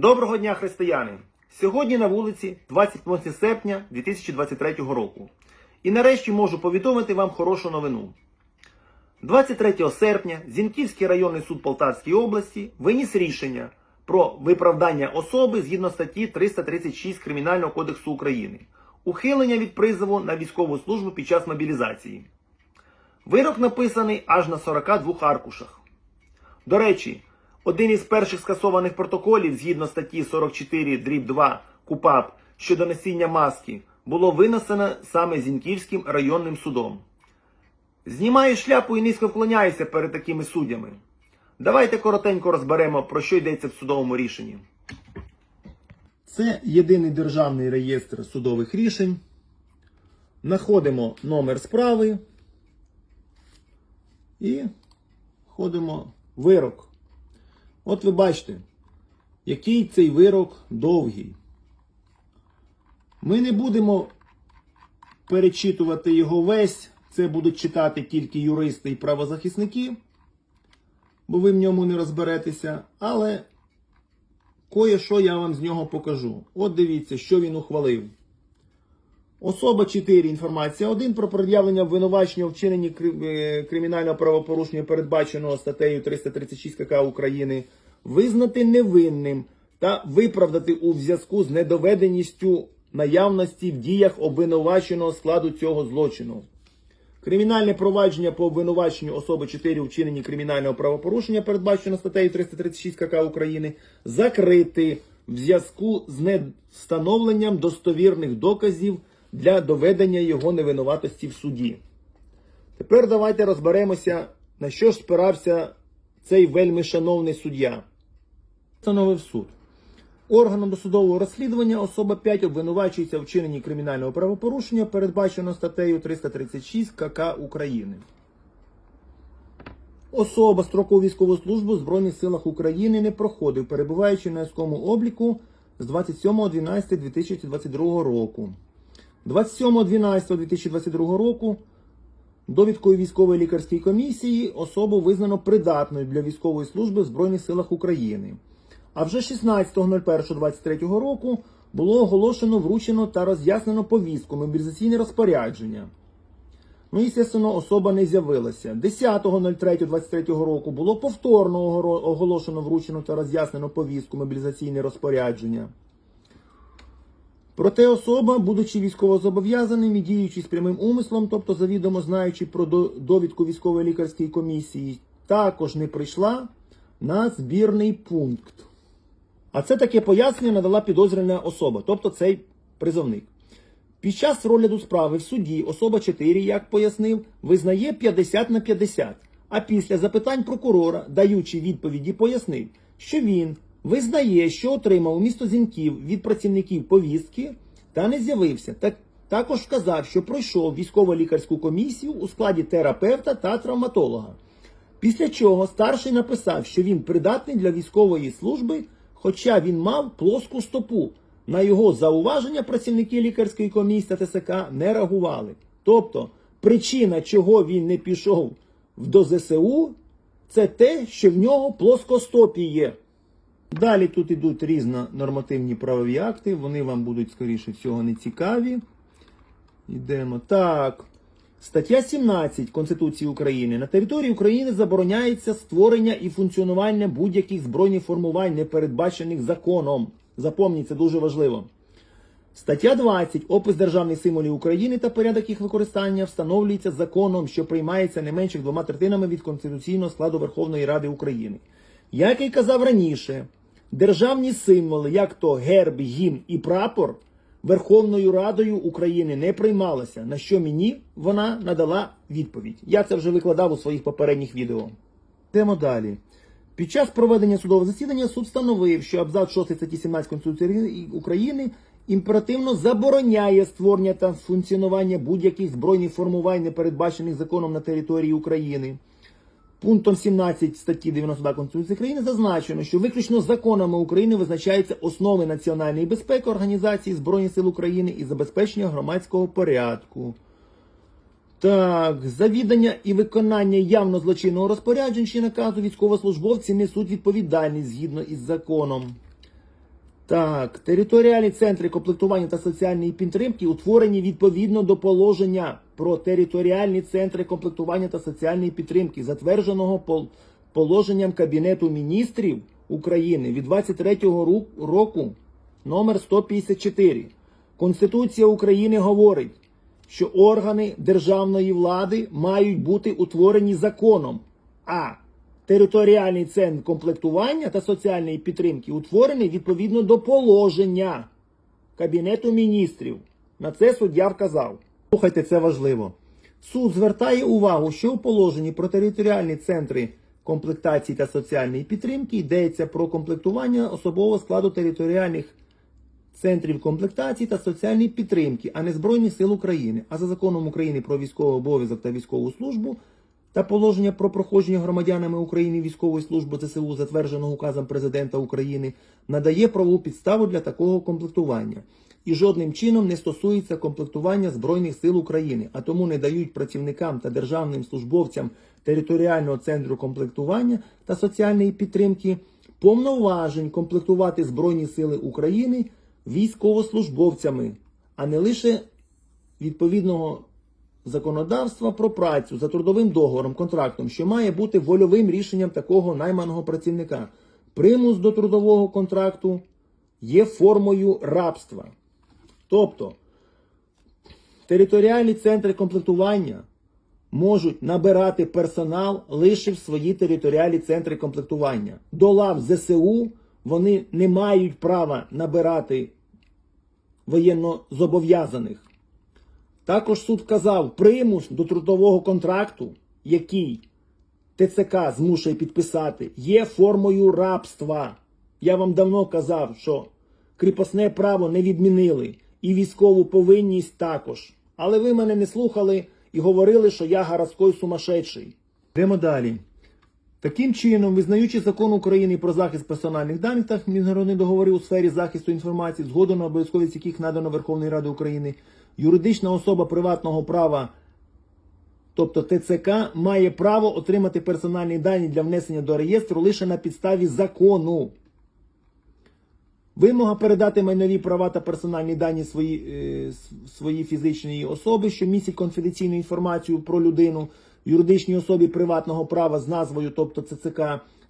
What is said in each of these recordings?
Доброго дня, християни! Сьогодні на вулиці 28 серпня 2023 року. І нарешті можу повідомити вам хорошу новину. 23 серпня Зінківський районний суд Полтавської області виніс рішення про виправдання особи згідно статті 336 Кримінального кодексу України, ухилення від призову на військову службу під час мобілізації. Вирок написаний аж на 42 аркушах. До речі, один із перших скасованих протоколів згідно статті 44 дріб 2 КУПАП щодо носіння маски було винесено саме Зінківським районним судом. Знімаю шляпу і низько вклоняюся перед такими суддями. Давайте коротенько розберемо, про що йдеться в судовому рішенні. Це єдиний державний реєстр судових рішень. Находимо номер справи і входимо вирок. От ви бачите, який цей вирок довгий. Ми не будемо перечитувати його весь. Це будуть читати тільки юристи і правозахисники, бо ви в ньому не розберетеся. Але кое-що я вам з нього покажу. От дивіться, що він ухвалив. Особа 4. Інформація 1 про пред'явлення обвинувачення у вчиненні е, кримінального правопорушення, передбаченого статтею 336 КК України, визнати невинним та виправдати у зв'язку з недоведеністю наявності в діях обвинуваченого складу цього злочину. Кримінальне провадження по обвинуваченню особи 4 у вчиненні кримінального правопорушення, передбачено статтею 336 КК України, закрити в зв'язку з невстановленням достовірних доказів для доведення його невинуватості в суді. Тепер давайте розберемося, на що ж спирався цей вельми шановний суддя. Встановив суд. Органом досудового розслідування особа 5 обвинувачується в вчиненні кримінального правопорушення, передбачено статтею 336 КК України. Особа строкову військову службу в Збройних силах України не проходив, перебуваючи на військовому обліку з 27.12.2022 року. 27.12.2022 року довідкою військової лікарської комісії особу визнано придатною для військової служби в Збройних силах України. А вже 16.01.23 року було оголошено, вручено та роз'яснено повістку мобілізаційне розпорядження. Ну, і, звісно, особа не з'явилася. 10.03.23 року було повторно оголошено, вручено та роз'яснено повістку мобілізаційне розпорядження. Проте особа, будучи військовозобов'язаним і діючи з прямим умислом, тобто завідомо знаючи про довідку військової лікарської комісії, також не прийшла на збірний пункт. А це таке пояснення надала підозрювана особа, тобто цей призовник. Під час розгляду справи в суді особа 4, як пояснив, визнає 50 на 50. А після запитань прокурора, даючи відповіді, пояснив, що він визнає, що отримав місто Зіньків від працівників повістки та не з'явився. Так, також вказав, що пройшов військово-лікарську комісію у складі терапевта та травматолога. Після чого старший написав, що він придатний для військової служби, хоча він мав плоску стопу. На його зауваження працівники лікарської комісії ТСК не реагували. Тобто, причина, чого він не пішов в- до ЗСУ, це те, що в нього плоскостопі є. Далі тут ідуть різні нормативні правові акти, вони вам будуть, скоріше всього, не цікаві. Йдемо. Так. Стаття 17 Конституції України. На території України забороняється створення і функціонування будь-яких збройних формувань, не передбачених законом. Запомніть, це дуже важливо. Стаття 20. Опис державних символів України та порядок їх використання встановлюється законом, що приймається не менше двома третинами від конституційного складу Верховної Ради України. Як й казав раніше, державні символи, як то герб, гімн і прапор, Верховною Радою України не приймалися, на що мені вона надала відповідь. Я це вже викладав у своїх попередніх відео. Йдемо далі. Під час проведення судового засідання суд встановив, що абзац 6 статті 17 Конституції України імперативно забороняє створення та функціонування будь-яких збройних формувань, не передбачених законом на території України. Пунктом 17 статті 92 Конституції України зазначено, що виключно законами України визначаються основи національної безпеки Організації Збройних сил України і забезпечення громадського порядку. Так, завідання і виконання явно злочинного розпоряджень чи наказу військовослужбовці несуть відповідальність згідно із законом. Так, територіальні центри комплектування та соціальної підтримки утворені відповідно до положення про територіальні центри комплектування та соціальної підтримки, затвердженого положенням Кабінету міністрів України від 23-го року номер 154. Конституція України говорить, що органи державної влади мають бути утворені законом, а територіальний центр комплектування та соціальної підтримки утворений відповідно до положення Кабінету міністрів. На це суддя вказав. Слухайте, це важливо. Суд звертає увагу, що у положенні про територіальні центри комплектації та соціальної підтримки йдеться про комплектування особового складу територіальних центрів комплектації та соціальної підтримки, а не Збройних сил України. А за законом України про військовий обов'язок та військову службу та положення про проходження громадянами України військової служби ЗСУ, затвердженого указом президента України, надає правову підставу для такого комплектування. І жодним чином не стосується комплектування Збройних сил України, а тому не дають працівникам та державним службовцям територіального центру комплектування та соціальної підтримки повноважень комплектувати Збройні Сили України військовослужбовцями, а не лише відповідного законодавства про працю за трудовим договором, контрактом, що має бути вольовим рішенням такого найманого працівника. Примус до трудового контракту є формою рабства. Тобто територіальні центри комплектування можуть набирати персонал лише в свої територіальні центри комплектування. До лав ЗСУ вони не мають права набирати воєнно зобов'язаних. Також суд вказав примус до трудового контракту, який ТЦК змушує підписати, є формою рабства. Я вам давно казав, що кріпосне право не відмінили, і військову повинність також. Але ви мене не слухали і говорили, що я гаразкой сумасшедший. Йдемо далі. Таким чином, визнаючи закон України про захист персональних даних та міжнародні договори у сфері захисту інформації, згоду на обов'язковість яких надано Верховної Ради України, юридична особа приватного права, тобто ТЦК, має право отримати персональні дані для внесення до реєстру лише на підставі закону. Вимога передати майнові права та персональні дані свої, е, свої фізичної особи, що містять конфіденційну інформацію про людину, юридичній особі приватного права з назвою, тобто ЦЦК,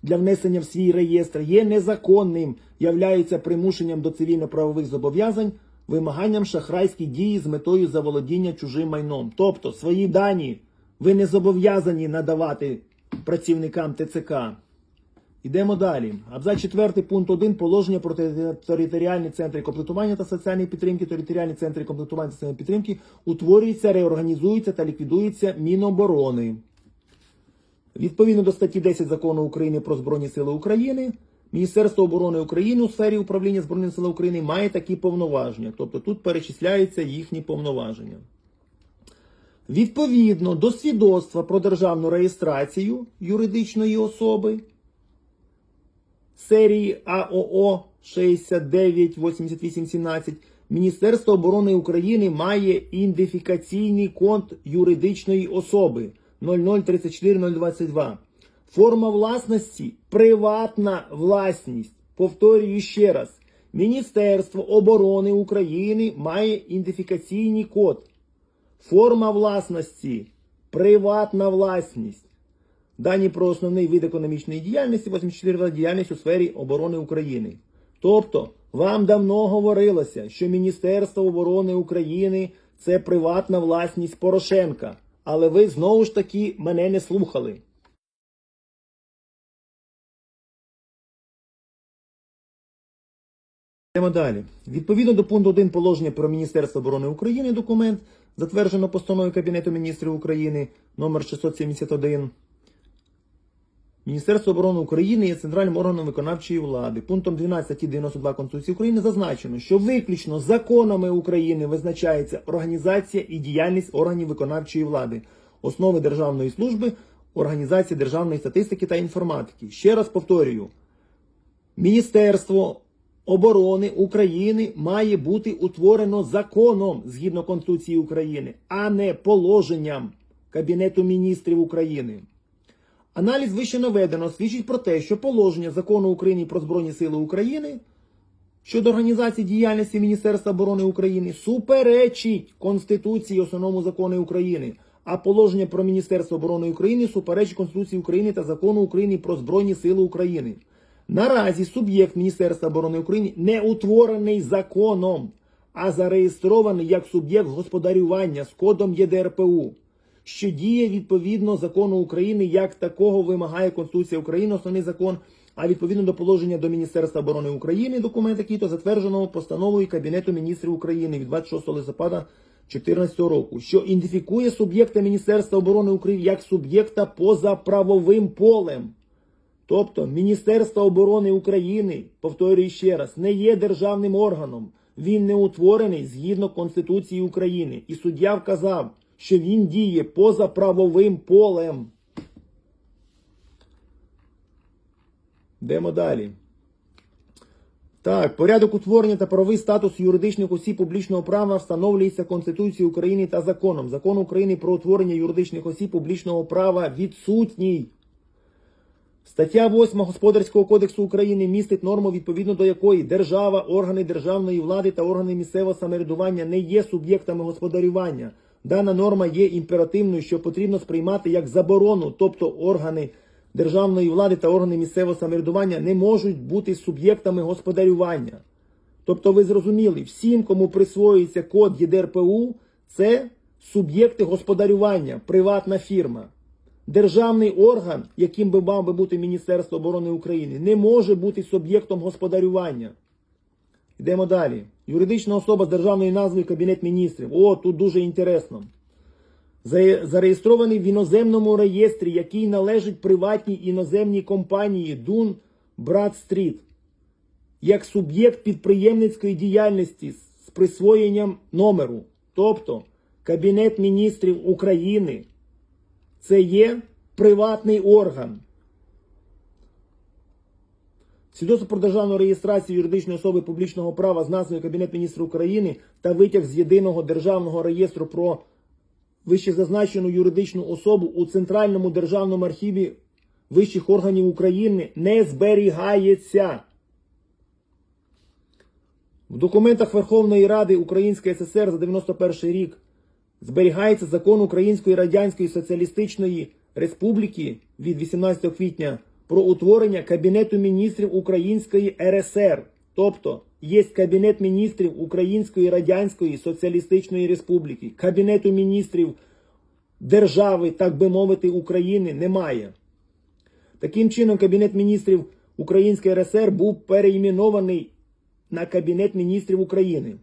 для внесення в свій реєстр є незаконним, являється примушенням до цивільно-правових зобов'язань, вимаганням шахрайські дії з метою заволодіння чужим майном. Тобто свої дані ви не зобов'язані надавати працівникам ТЦК. Йдемо далі. Абзац 4 пункт 1 положення про територіальні центри комплектування та соціальної підтримки. Територіальні центри комплектування та соціальної підтримки утворюються, реорганізуються та ліквідуються Міноборони. Відповідно до статті 10 закону України про Збройні Сили України, Міністерство оборони України у сфері управління Збройними Силами України має такі повноваження. Тобто тут перечисляються їхні повноваження. Відповідно до свідоцтва про державну реєстрацію юридичної особи серії АОО 698817 Міністерство оборони України має ідентифікаційний код юридичної особи 0034022. Форма власності приватна власність. Повторюю ще раз. Міністерство оборони України має ідентифікаційний код. Форма власності приватна власність. Дані про основний вид економічної діяльності, 84 діяльність у сфері оборони України. Тобто, вам давно говорилося, що Міністерство оборони України це приватна власність Порошенка. Але ви знову ж таки мене не слухали. Йдемо далі. Відповідно до пункту 1 положення про Міністерство оборони України документ, затверджено постановою Кабінету міністрів України номер 671. Міністерство оборони України є центральним органом виконавчої влади. Пунктом 12 статті 92 Конституції України зазначено, що виключно законами України визначається організація і діяльність органів виконавчої влади, основи державної служби, організації державної статистики та інформатики. Ще раз повторюю, Міністерство оборони України має бути утворено законом згідно Конституції України, а не положенням Кабінету міністрів України. Аналіз вище наведено свідчить про те, що положення закону України про Збройні Сили України щодо організації діяльності Міністерства оборони України суперечить Конституції основному закону України, а положення про Міністерство оборони України суперечить Конституції України та закону України про Збройні Сили України. Наразі суб'єкт Міністерства оборони України не утворений законом, а зареєстрований як суб'єкт господарювання з кодом ЄДРПУ, що діє відповідно закону України, як такого вимагає Конституція України, основний закон, а відповідно до положення до Міністерства оборони України, документ, який то затвердженого постановою Кабінету міністрів України від 26 листопада 2014 року, що ідентифікує суб'єкта Міністерства оборони України як суб'єкта поза правовим полем. Тобто Міністерство оборони України, повторюю ще раз, не є державним органом. Він не утворений згідно Конституції України. І суддя вказав, що він діє поза правовим полем. Йдемо далі. Так, порядок утворення та правовий статус юридичних осіб публічного права встановлюється Конституцією України та законом. Закон України про утворення юридичних осіб публічного права відсутній. Стаття 8 Господарського кодексу України містить норму, відповідно до якої держава, органи державної влади та органи місцевого самоврядування не є суб'єктами господарювання. Дана норма є імперативною, що потрібно сприймати як заборону, тобто органи державної влади та органи місцевого самоврядування не можуть бути суб'єктами господарювання. Тобто ви зрозуміли, всім, кому присвоюється код ЄДРПУ, це суб'єкти господарювання, приватна фірма. Державний орган, яким би мав би бути Міністерство оборони України, не може бути суб'єктом господарювання. Йдемо далі. Юридична особа з державною назвою Кабінет міністрів. О, тут дуже інтересно. Зареєстрований в іноземному реєстрі, який належить приватній іноземній компанії Дун Брадстріт, як суб'єкт підприємницької діяльності з присвоєнням номеру. Тобто Кабінет міністрів України це є приватний орган. Свідоцтво про державну реєстрацію юридичної особи публічного права з назвою Кабінет міністрів України та витяг з єдиного державного реєстру про вищезазначену юридичну особу у Центральному державному архіві вищих органів України не зберігається. В документах Верховної Ради Української ССР за 91 рік зберігається закон Української Радянської Соціалістичної Республіки від 18 квітня про утворення Кабінету міністрів Української РСР. Тобто є Кабінет міністрів Української Радянської Соціалістичної Республіки. Кабінету міністрів держави, так би мовити, України немає. Таким чином, Кабінет міністрів Української РСР був переіменований на Кабінет міністрів України.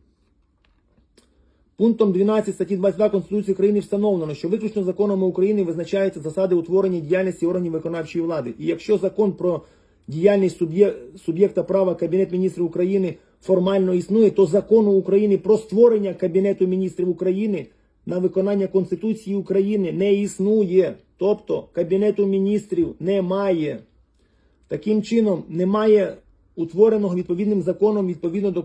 Пунктом 12 статті 22 Конституції України встановлено, що виключно законами України визначаються засади утворення діяльності органів виконавчої влади. І якщо закон про діяльність суб'є- суб'єкта права Кабінет міністрів України формально існує, то закону України про створення Кабінету міністрів України на виконання Конституції України не існує. Тобто Кабінету міністрів немає. Таким чином, немає утвореного відповідним законом відповідно до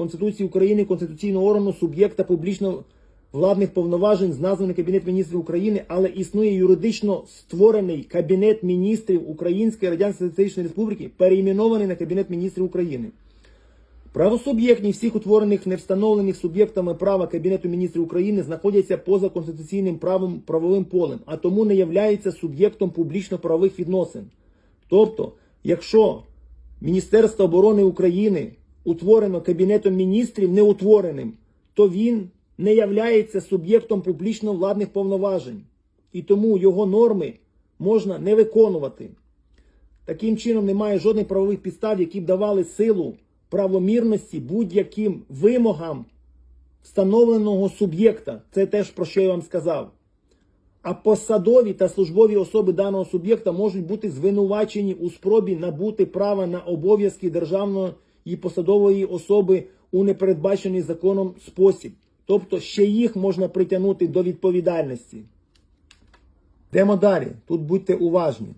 Конституції України, конституційного органу, суб'єкта публічно владних повноважень з назвами Кабінет міністрів України, але існує юридично створений Кабінет міністрів Української Радянської Соціалістичної Республіки, переіменований на Кабінет міністрів України. Правосуб'єктність всіх утворених не встановлених суб'єктами права Кабінету міністрів України знаходяться поза конституційним правом правовим полем, а тому не являються суб'єктом публічно-правових відносин. Тобто, якщо Міністерство оборони України утворено Кабінетом міністрів неутвореним, то він не являється суб'єктом публічно-владних повноважень. І тому його норми можна не виконувати. Таким чином немає жодних правових підстав, які б давали силу правомірності будь-яким вимогам встановленого суб'єкта. Це теж про що я вам сказав. А посадові та службові особи даного суб'єкта можуть бути звинувачені у спробі набути права на обов'язки державної і посадової особи у непередбачений законом спосіб. Тобто ще їх можна притягнути до відповідальності. Йдемо далі. Тут будьте уважні.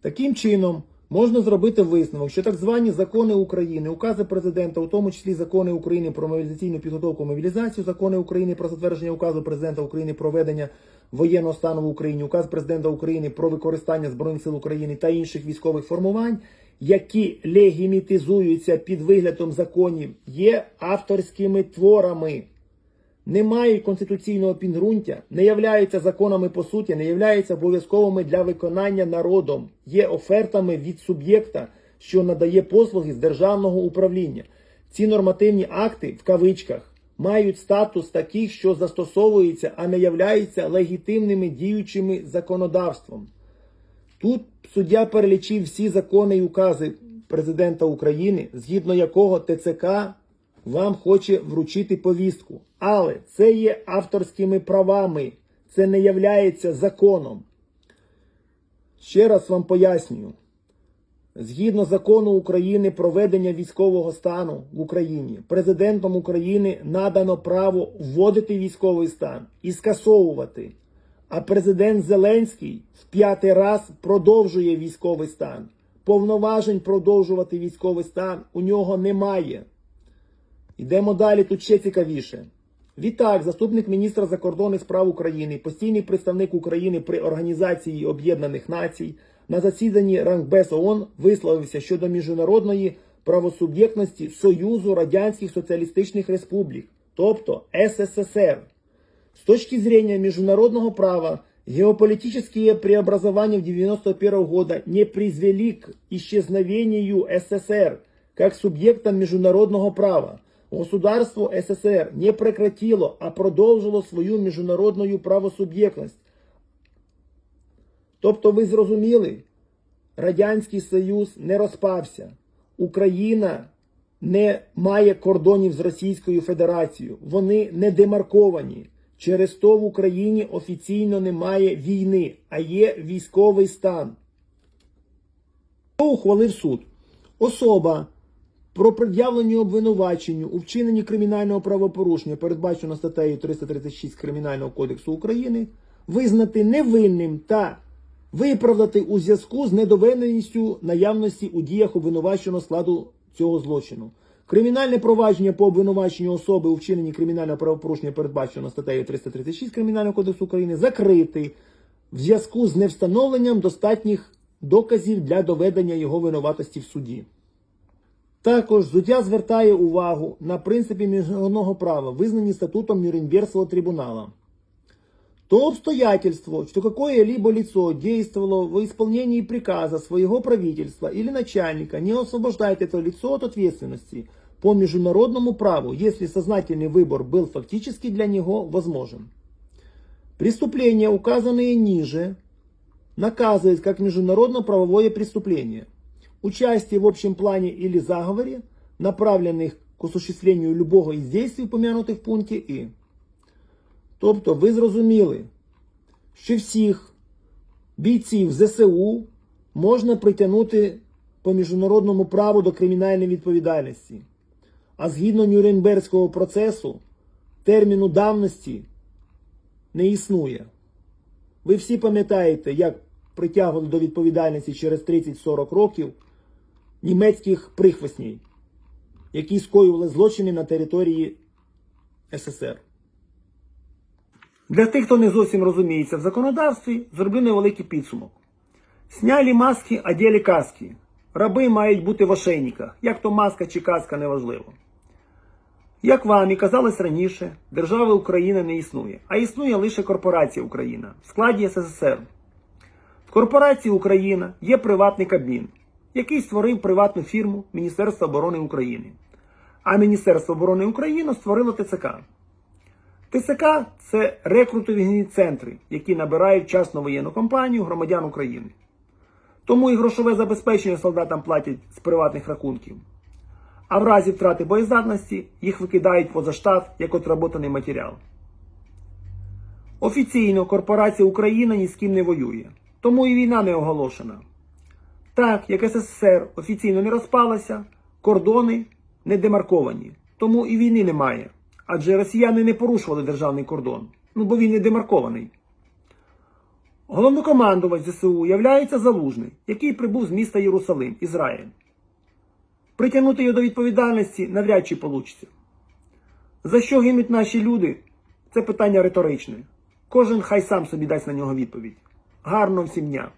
Таким чином, можна зробити висновок, що так звані закони України, укази президента, у тому числі закони України про мобілізаційну підготовку мобілізацію, закони України про затвердження указу президента України про ведення воєнного стану в Україні, указ президента України про використання Збройних сил України та інших військових формувань які легімітизуються під виглядом законів, є авторськими творами, не мають конституційного підґрунтя, не являються законами по суті, не являються обов'язковими для виконання народом, є офертами від суб'єкта, що надає послуги з державного управління. Ці нормативні акти в кавичках мають статус таких, що застосовуються, а не являються легітимними діючими законодавством. Тут суддя перелічив всі закони і укази президента України, згідно якого ТЦК вам хоче вручити повістку. Але це є авторськими правами, це не являється законом. Ще раз вам пояснюю. Згідно закону України про ведення військового стану в Україні, президентом України надано право вводити військовий стан і скасовувати. А президент Зеленський в п'ятий раз продовжує військовий стан. Повноважень продовжувати військовий стан у нього немає. Йдемо далі, тут ще цікавіше. Відтак, заступник міністра закордонних справ України, постійний представник України при Організації Об'єднаних Націй на засіданні Рангбес ООН висловився щодо міжнародної правосуб'єктності Союзу Радянських Соціалістичних Республік, тобто СССР. С точки зрения международного права, геополитические преобразования в 1991 года не привели к исчезновению СССР как субъекта международного права. Государство СССР не прекратило, а продовжило свою міжнародну правосуб'єктність. Тобто ви зрозуміли, Радянський Союз не розпався. Україна не має кордонів з Російською Федерацією. Вони не демарковані. Через то в Україні офіційно немає війни, а є військовий стан. Що ухвалив суд? Особа про пред'явлення обвинуваченню у вчиненні кримінального правопорушення, передбачено статтею 336 Кримінального кодексу України, визнати невинним та виправдати у зв'язку з недоведеністю наявності у діях обвинуваченого складу цього злочину. Кримінальне провадження по обвинуваченню особи у вчиненні кримінального правопорушення, передбачено статтею 336 Кримінального кодексу України, закрити в зв'язку з невстановленням достатніх доказів для доведення його винуватості в суді. Також суддя звертає увагу на принципи міжнародного права, визнані статутом Нюрнбергского трибунала. То обстоятельство, что какое-либо лицо действовало в исполнении приказа своего правительства или начальника, не освобождает это лицо от ответственности по международному праву, если сознательный выбор был фактически для него возможен. Преступления, указанные ниже, наказывают как международно-правовое преступление. Участие в общем плане или заговоре, направленных к осуществлению любого из действий, упомянутых в пункте И. Тобто ви зрозуміли, що всіх бійців ЗСУ можна притягнути по міжнародному праву до кримінальної відповідальності. А згідно Нюрнберзького процесу терміну давності не існує. Ви всі пам'ятаєте, як притягували до відповідальності через 30-40 років німецьких прихвостній, які скоювали злочини на території СССР. Для тих, хто не зовсім розуміється в законодавстві, зроблю невеликий підсумок. Сняли маски, одели каски. Раби мають бути в ошейниках, як то маска чи каска неважливо. Як вам і казалось раніше, держави Україна не існує, а існує лише корпорація Україна в складі СССР. В корпорації Україна є приватний кабмін, який створив приватну фірму Міністерства оборони України. А Міністерство оборони України створило ТЦК. ТСК це рекрутингові центри, які набирають частну воєнну компанію громадян України. Тому і грошове забезпечення солдатам платять з приватних рахунків. А в разі втрати боєздатності їх викидають поза штат як отработаний матеріал. Офіційно корпорація Україна ні з ким не воює, тому і війна не оголошена. Так як СССР офіційно не розпалася, кордони не демарковані, тому і війни немає. Адже росіяни не порушували державний кордон, ну бо він не демаркований. Головнокомандувач ЗСУ являється Залужний, який прибув з міста Єрусалим, Ізраїль. Притягнути його до відповідальності навряд чи вийде. За що гинуть наші люди? Це питання риторичне. Кожен хай сам собі дасть на нього відповідь. Гарного всім дня!